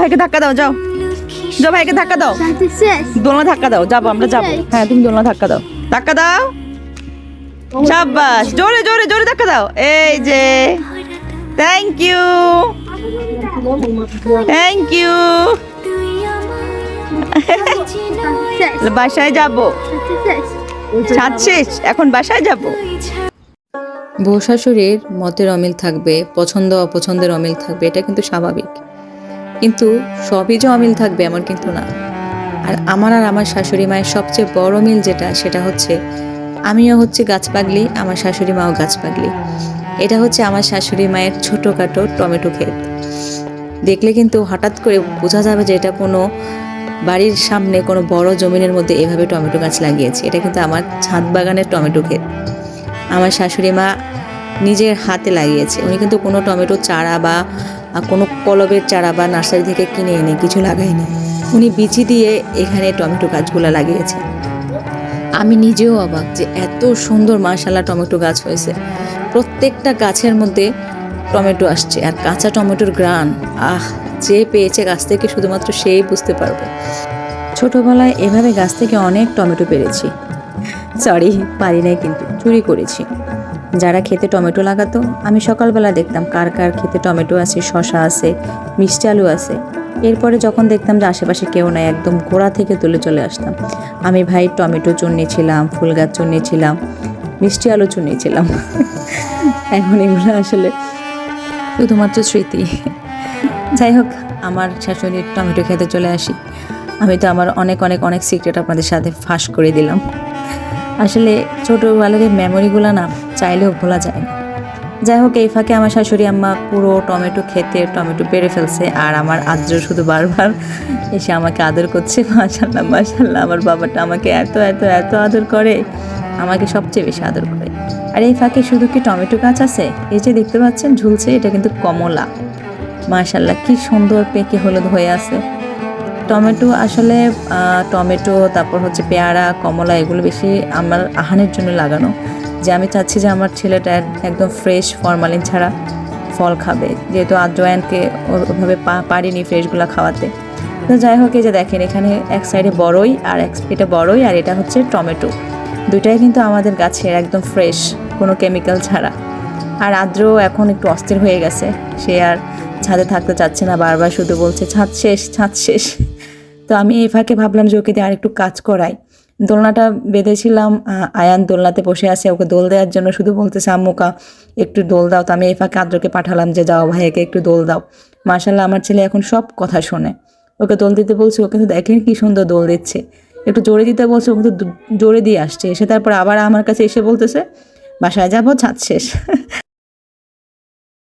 ভাইকে ধাক্কা দাও, যাও। যাও ভাইকে ধাক্কা দাও। দোলনা ধাক্কা দাও, যাব, আমরা যাব। হ্যাঁ তুমি দোলনা ধাক্কা দাও। ধাক্কা দাও। সাব্বাস, জোরে জোরে জোরে ধাক্কা দাও। এই যে থ্যাংক ইউ থ্যাংক ইউ বাসায় যাব। সাত শেষ এখন বাসায় যাব। বউ শাশুড়ির মতের অমিল থাকবে পছন্দ অপছন্দের অমিল থাকবে, এটা কিন্তু স্বাভাবিক। কিন্তু সবই যে অমিল থাকবে এমন কিন্তু না। আর আমার আর আমার শাশুড়ি মায়ের সবচেয়ে বড় মিল যেটা, সেটা হচ্ছে আমিও হচ্ছে গাছ পাগলি আমার শাশুড়ি মাও গাছ পাগলি এটা হচ্ছে আমার শাশুড়ি মায়ের ছোটোখাটো টমেটো ক্ষেত। দেখলে কিন্তু হঠাৎ করে বোঝা যাবে যে এটা কোনো বাড়ির সামনে কোনো বড় জমিনের মধ্যে এভাবে টমেটো গাছ লাগিয়েছে। এটা কিন্তু আমার ছাদ বাগানের টমেটো ক্ষেত। আমার শাশুড়ি মা নিজের হাতে লাগিয়েছে। উনি কিন্তু কোনো টমেটো চারা বা কোনো কলবের চারা বা নার্সারি থেকে কিনে এনে কিছু লাগাইনি উনি বিচি দিয়ে এখানে টমেটো গাছগুলো লাগিয়েছে আমি নিজেও অবাক যে এত সুন্দর মাশাল্লাহ টমেটো গাছ হয়েছে। প্রত্যেকটা গাছের মধ্যে টমেটো আসছে আর কাঁচা টমেটোর গ্রান, আহ, যে পেয়েছে গাছ থেকে শুধুমাত্র সেই বুঝতে পারবে। ছোটবেলায় এভাবে গাছ থেকে অনেক টমেটো পেরেছি। সরি, পারি নাই কিন্তু, চুরি করেছি। যারা খেতে টমেটো লাগাতো, আমি সকালবেলা দেখতাম কার কার খেতে টমেটো আছে শশা আছে, মিষ্টি আলু আছে। এরপরে যখন দেখতাম যে আশেপাশে কেউ নাই, একদম গোড়া থেকে তুলে চলে আসতাম। আমি ভাই টমেটো চুনিয়েছিলাম ফুল গাছ চুনিয়েছিলাম মিষ্টি আলু চুনিয়েছিলাম এখন এগুলো আসলে শুধুমাত্র স্মৃতি। যাই হোক, আমার শাশুড়ির টমেটো খেতে চলে আসি। আমি তো আমার অনেক অনেক অনেক সিক্রেট আপনাদের সাথে ফাঁস করে দিলাম। আসলে ছোটোবেলার মেমোরিগুলো না চাইলেও ভোলা যায় না। যাই হোক, এই ফাঁকে আমার শাশুড়ি আম্মা পুরো টমেটো খেতে টমেটো পেরে ফেলছে আর আমার আদ্র শুধু বারবার এসে আমাকে আদর করছে। মাশাল্লাহ মাশাল্লাহ আমার বাবাটা আমাকে এত এত এত আদর করে, আমাকে সবচেয়ে বেশি আদর করে। আর এই ফাঁকে শুধু কি টমেটো গাছ আছে? এই যে দেখতে পাচ্ছেন, ঝুলছে, এটা কিন্তু কমলা। মাশাল্লাহ কি সুন্দর পেকে হলুদ হয়ে আছে। টমেটো আসলে টমেটো, তারপর হচ্ছে পেয়ারা, কমলা, এগুলো বেশি আমার আহানের জন্য লাগানো। যে আমি চাচ্ছি যে আমার ছেলেটা একদম ফ্রেশ ফরমালিন ছাড়া ফল খাবে। যেহেতু আদ্রয়ানকে ওভাবে পারিনি ফ্রেশগুলো খাওয়াতে। তো যাই হোক, এই যে দেখেন, এখানে এক সাইডে বড়ই আর এক এটা বড়ই, আর এটা হচ্ছে টমেটো। দুইটাই কিন্তু আমাদের গাছের একদম ফ্রেশ কোনো কেমিক্যাল ছাড়া। আর আদ্র এখন একটু অস্থির হয়ে গেছে। সে আর ছাদে থাকতে চাচ্ছে না, বারবার শুধু বলছে, ছাদ শেষ ছাদ শেষ। তো আমি এই ফাঁকে ভাবলাম যে ওকে দিয়ে আর একটু কাজ করাই। দোলনাটা বেঁধেছিলাম আয়ান দোলনাতে বসে আছে, ওকে দোল দেওয়ার জন্য শুধু বলতেছে আম্মুকা একটু দোল দাও তো, আমি এই ফাঁকে আদ্রকে পাঠালাম যে যাও, ভাইয়াকে একটু দোল দাও। মাশাল্লাহ আমার ছেলে এখন সব কথা শোনে। ওকে দোল দিতে বলছি ও কিন্তু দেখেন কি সুন্দর দোল দিচ্ছে। একটু জোরে দিতে বলছে ও কিন্তু জোরে দিয়ে আসছে। এসে তারপর আবার আমার কাছে এসে বলতেছে, বাসায় যাব, ছাদ শেষ।